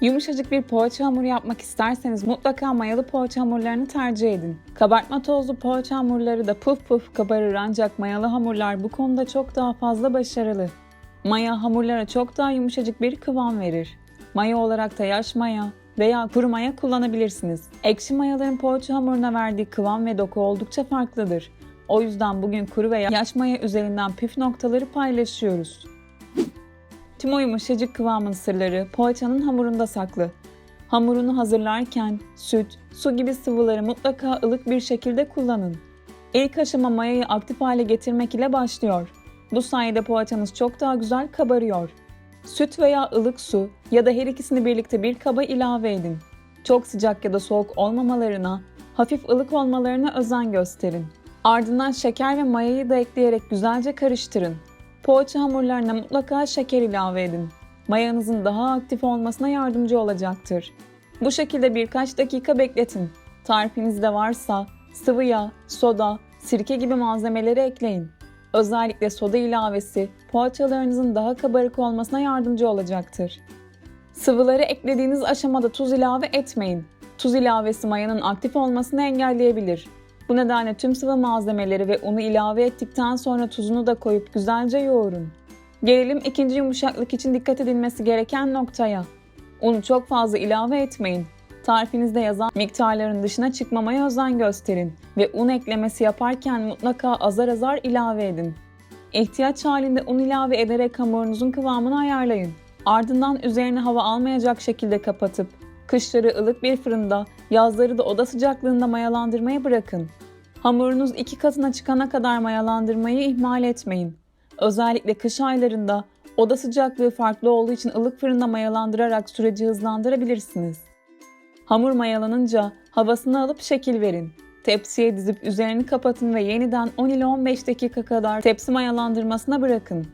Yumuşacık bir poğaça hamuru yapmak isterseniz mutlaka mayalı poğaça hamurlarını tercih edin. Kabartma tozlu poğaça hamurları da puf puf kabarır ancak mayalı hamurlar bu konuda çok daha fazla başarılı. Maya hamurlara çok daha yumuşacık bir kıvam verir. Maya olarak da yaş maya veya kuru maya kullanabilirsiniz. Ekşi mayaların poğaça hamuruna verdiği kıvam ve doku oldukça farklıdır. O yüzden bugün kuru veya yaş maya üzerinden püf noktaları paylaşıyoruz. Tüm o yumuşacık kıvamın sırları poğaçanın hamurunda saklı. Hamurunu hazırlarken süt, su gibi sıvıları mutlaka ılık bir şekilde kullanın. İlk aşama mayayı aktif hale getirmek ile başlıyor. Bu sayede poğaçanız çok daha güzel kabarıyor. Süt veya ılık su ya da her ikisini birlikte bir kaba ilave edin. Çok sıcak ya da soğuk olmamalarına, hafif ılık olmalarına özen gösterin. Ardından şeker ve mayayı da ekleyerek güzelce karıştırın. Poğaça hamurlarına mutlaka şeker ilave edin. Mayanızın daha aktif olmasına yardımcı olacaktır. Bu şekilde birkaç dakika bekletin. Tarifinizde varsa sıvı yağ, soda, sirke gibi malzemeleri ekleyin. Özellikle soda ilavesi poğaçalarınızın daha kabarık olmasına yardımcı olacaktır. Sıvıları eklediğiniz aşamada tuz ilave etmeyin. Tuz ilavesi mayanın aktif olmasını engelleyebilir. Bu nedenle tüm sıvı malzemeleri ve unu ilave ettikten sonra tuzunu da koyup güzelce yoğurun. Gelelim ikinci yumuşaklık için dikkat edilmesi gereken noktaya. Unu çok fazla ilave etmeyin. Tarifinizde yazan miktarların dışına çıkmamaya özen gösterin ve un eklemesi yaparken mutlaka azar azar ilave edin. İhtiyaç halinde un ilave ederek hamurunuzun kıvamını ayarlayın. Ardından üzerine hava almayacak şekilde kapatıp kışları ılık bir fırında, yazları da oda sıcaklığında mayalandırmaya bırakın. Hamurunuz iki katına çıkana kadar mayalandırmayı ihmal etmeyin. Özellikle kış aylarında oda sıcaklığı farklı olduğu için ılık fırında mayalandırarak süreci hızlandırabilirsiniz. Hamur mayalanınca havasını alıp şekil verin. Tepsiye dizip üzerini kapatın ve yeniden 10 ile 15 dakika kadar tepsi mayalandırmasına bırakın.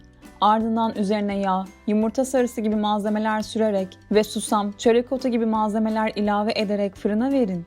Ardından üzerine yağ, yumurta sarısı gibi malzemeler sürerek ve susam, çörek otu gibi malzemeler ilave ederek fırına verin.